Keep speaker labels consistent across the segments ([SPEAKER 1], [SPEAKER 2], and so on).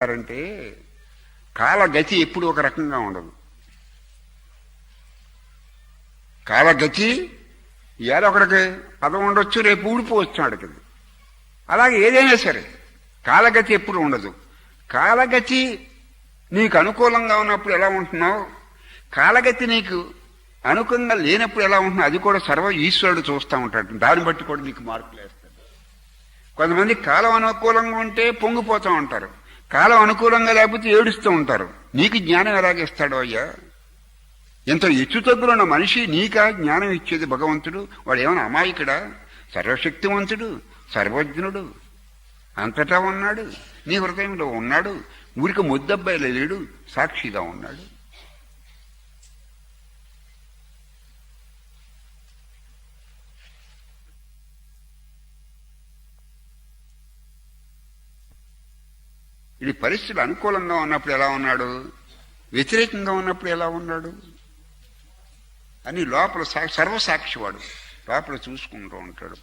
[SPEAKER 1] అంటే కాలగతి ఎప్పుడు ఒక రకంగా ఉండదు. కాలగతి ఇవాళ ఒకడికి పదం ఉండొచ్చు రేపు ఊడిపోవచ్చు అడికి అలాగే ఏదైనా సరే కాలగతి ఎప్పుడు ఉండదు. కాలగతి నీకు అనుకూలంగా ఉన్నప్పుడు ఎలా ఉంటున్నావు? కాలగతి నీకు అనుకూలంగా లేనప్పుడు ఎలా ఉంటున్నావు? అది కూడా సర్వ ఈశ్వరుడు చూస్తూ ఉంటాడు. దాన్ని బట్టి కూడా నీకు మార్పులు వేస్తాడు. కొంతమంది కాలం అనుకూలంగా ఉంటే పొంగిపోతూ ఉంటారు. కాలం అనుకూలంగా లేకపోతే ఏడుస్తూ ఉంటారు. నీకు జ్ఞానం ఎలాగిస్తాడు అయ్యా? ఎంత ఎచ్చు తగ్గులున్న మనిషి నీకా జ్ఞానం ఇచ్చేది భగవంతుడు? వాడు ఏమైనా అమాయకుడా? సర్వశక్తివంతుడు సర్వజ్ఞుడు. అంతటా ఉన్నాడు. నీ హృదయంలో ఉన్నాడు. ఊరికి ముద్దబ్బాయిలో లేడు. సాక్షిగా ఉన్నాడు. ఇది పరిస్థితులు అనుకూలంగా ఉన్నప్పుడు ఎలా ఉన్నాడు? వ్యతిరేకంగా ఉన్నప్పుడు ఎలా ఉన్నాడు? అని లోపల సా- సర్వసాక్షివాడు లోపల చూసుకుంటూ ఉంటాడు.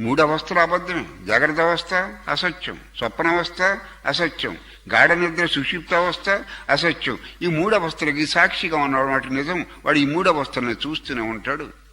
[SPEAKER 1] మూడు అవస్థలు అబద్ధమే. జాగ్రత్త అవస్థ అసత్యం. స్వప్నావస్థ అసత్యం. గాఢ నిద్ర సుషిప్త అవస్థ అసత్యం. ఈ మూడు అవస్థలకి సాక్షిగా ఉన్నవాడు వాటి నిజం. వాడు ఈ మూడు అవస్థలను చూస్తూనే ఉంటాడు.